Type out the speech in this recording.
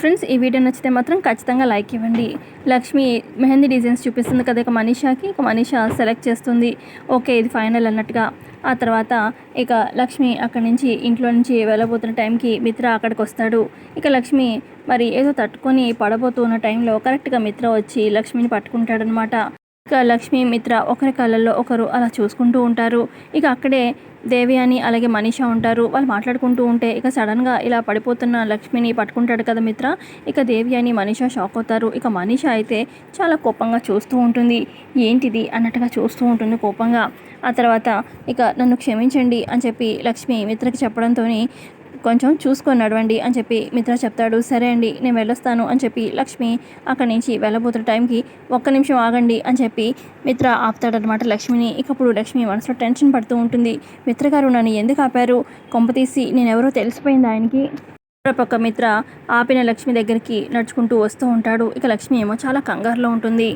Friends ఈ video నచ్చితే మాత్రం ఖచ్చితంగా లైక్ ఇవ్వండి. లక్ష్మి మెహందీ డిజైన్స్ చూపిస్తుంది కదా ఇక మనీషాకి ఇక మనీషా సెలెక్ట్ చేస్తుంది. ఓకే ఇది ఫైనల్ అన్నట్టుగా. ఆ తర్వాత ఇక లక్ష్మి అక్కడి నుంచి ఇంట్లో నుంచి వెళ్ళబోతున్న టైంకి మిత్ర అక్కడికి వస్తాడు. ఇక లక్ష్మి మరి ఏదో తట్టుకొని పడబోతున్న టైంలో కరెక్ట్గా మిత్ర వచ్చి లక్ష్మిని పట్టుకుంటాడనమాట ఇక లక్ష్మి మిత్ర ఒకరి కళ్ళల్లో ఒకరు అలా చూసుకుంటూ ఉంటారు. ఇక అక్కడే దేవి అని అలాగే మనీషా ఉంటారు. వాళ్ళు మాట్లాడుకుంటూ ఉంటే ఇక సడన్గా ఇలా పడిపోతున్న లక్ష్మిని పట్టుకుంటాడు కదా మిత్ర? ఇక దేవి అని మనీషా షాక్ అవుతారు. ఇక మనీషా అయితే చాలా కోపంగా చూస్తూ ఉంటుంది. ఏంటిది? అన్నట్టుగా చూస్తూ ఉంటుంది కోపంగా. ఆ తర్వాత ఇక నన్ను క్షమించండి అని చెప్పి లక్ష్మి మిత్రకి చెప్పడంతో కొంచెం చూసుకొని నడవండి అని చెప్పి మిత్ర చెప్తాడు. సరే అండి నేను వెళ్ళొస్తాను అని చెప్పి లక్ష్మి అక్కడి నుంచి వెళ్ళబోతున్న టైంకి ఒక్క నిమిషం ఆగండి అని చెప్పి మిత్ర ఆపుతాడనమాట లక్ష్మిని. ఇకప్పుడు లక్ష్మి మనసులో టెన్షన్ పడుతూ ఉంటుంది. మిత్ర గారు నన్ను ఎందుకు ఆపారు? కొంపతీసి నేనెవరో తెలిసిపోయింది ఆయనకి. పక్క మిత్ర ఆపిన లక్ష్మి దగ్గరికి నడుచుకుంటూ వస్తూ ఉంటాడు. ఇక లక్ష్మి ఏమో చాలా కంగారులో ఉంటుంది.